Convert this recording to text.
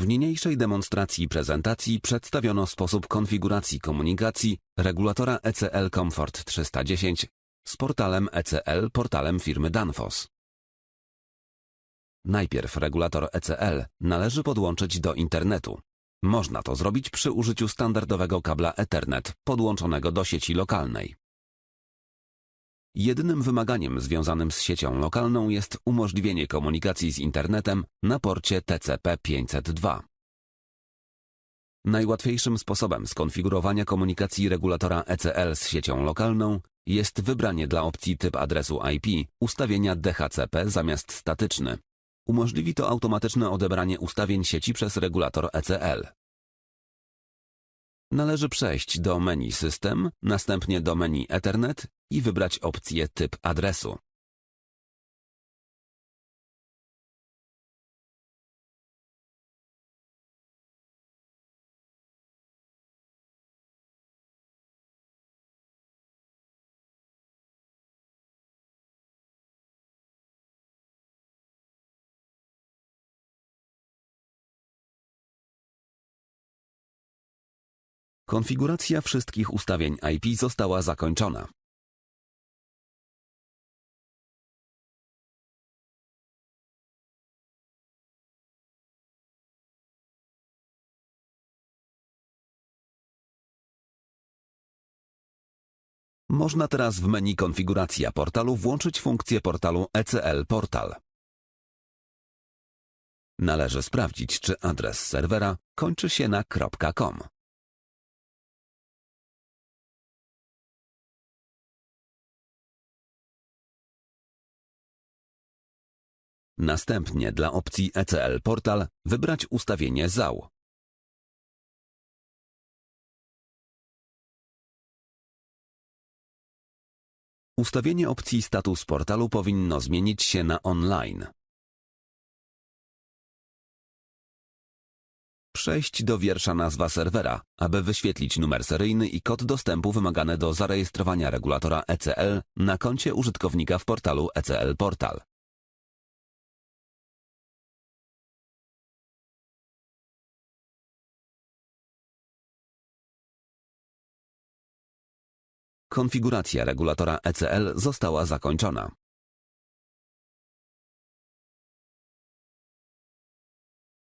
W niniejszej demonstracji prezentacji przedstawiono sposób konfiguracji komunikacji regulatora ECL Comfort 310 z portalem ECL portalem firmy Danfoss. Najpierw regulator ECL należy podłączyć do internetu. Można to zrobić przy użyciu standardowego kabla Ethernet podłączonego do sieci lokalnej. Jedynym wymaganiem związanym z siecią lokalną jest umożliwienie komunikacji z internetem na porcie TCP502. Najłatwiejszym sposobem skonfigurowania komunikacji regulatora ECL z siecią lokalną jest wybranie dla opcji typ adresu IP ustawienia DHCP zamiast statyczny. Umożliwi to automatyczne odebranie ustawień sieci przez regulator ECL. Należy przejść do menu System, następnie do menu Ethernet i wybrać opcję typ adresu. Konfiguracja wszystkich ustawień IP została zakończona. Można teraz w menu Konfiguracja portalu włączyć funkcję portalu ECL Portal. Należy sprawdzić, czy adres serwera kończy się na .com. Następnie dla opcji ECL Portal wybrać ustawienie ZAU. Ustawienie opcji status portalu powinno zmienić się na online. Przejść do wiersza nazwa serwera, aby wyświetlić numer seryjny i kod dostępu wymagane do zarejestrowania regulatora ECL na koncie użytkownika w portalu ECL Portal. Konfiguracja regulatora ECL została zakończona.